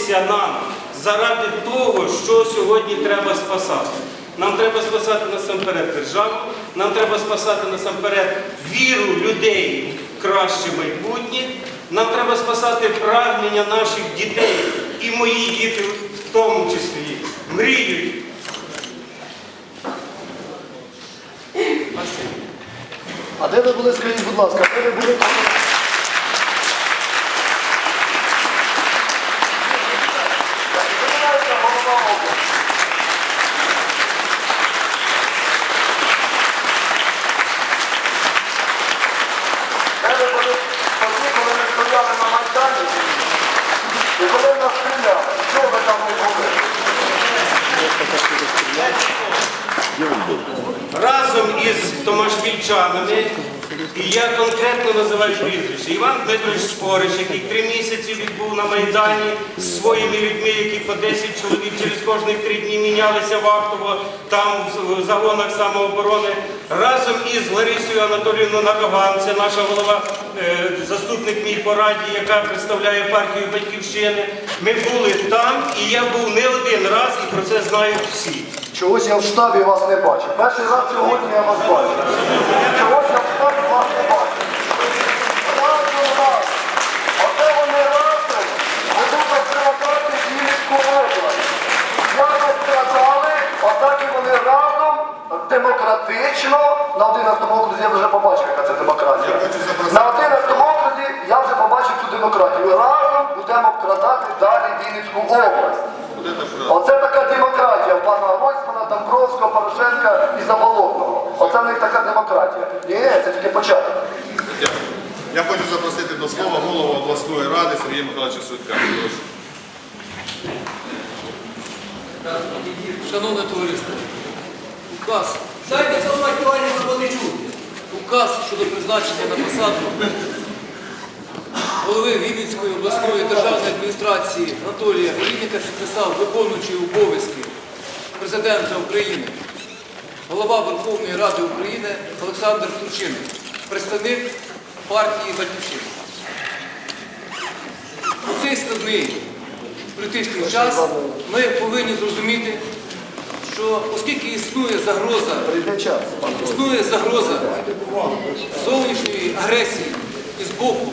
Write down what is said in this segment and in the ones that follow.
єднатися нам заради того, що сьогодні треба спасати. Нам треба спасати насамперед державу, нам треба спасати насамперед віру людей в краще майбутнє, нам треба спасати прагнення наших дітей, і мої діти в тому числі мріють. А де ви були, скажіть, будь ласка, де ви були? Ви тоді, коли ми стояли на Майдані? Коли нас стріляли? Чого ви там не були? разом із томашпільчанами, і я конкретно називаю прізвище. Іван Дмитрович Спориш, який три місяці відбув на Майдані з своїми людьми, які по 10 чоловік через кожних три дні мінялися вахтово, там в загонах самооборони. Разом із Ларисою Анатоліївною Нароган, це наша голова, е, заступник мій по раді, яка представляє партію Батьківщини. Ми були там, і я був не один раз, і про це знають всі. Чогось я в штабі вас не бачив. Перший раз сьогодні я вас бачу. Чогось я в штабі вас не бачу. Разом раз. Оце вони разом ведуть обсерваторію Вінницьку область. Як обкрадали, отак і вони разом демократично. На 11 окрузі я вже побачив, яка це демократія. На 11 окрузі я вже побачив цю демократію. Разом будемо обкрадати далі Вінницьку область. Оце така демократія пана Гройсмана, Домбровського, Порошенка і Заболотного. Оце в них така демократія. Ні, це тільки початок. Я хочу запросити до слова голову обласної ради Сергія Михайловича Судка. Шановне товариство, указ. Дайте слова не чути. Указ щодо призначення на посаду голови Вінницької обласної державної адміністрації Анатолія Олійника підписав виконуючий обов'язки президента України, голова Верховної Ради України Олександр Турчинов, представник партії Батьківщина. У цей складний політичний час ми повинні зрозуміти, що оскільки існує загроза, існує загроза зовнішньої агресії із боку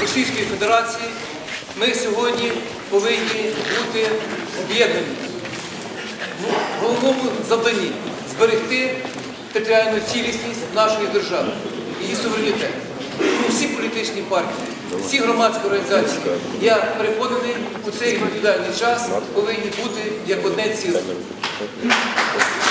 Російської Федерації, ми сьогодні повинні бути об'єднані в головному завданні зберегти територіальну цілісність нашої держави, її суверенітет. Тому всі політичні партії, всі громадські організації, я переконаний, у цей відповідальний час повинні бути як одне ціле. Obrigado.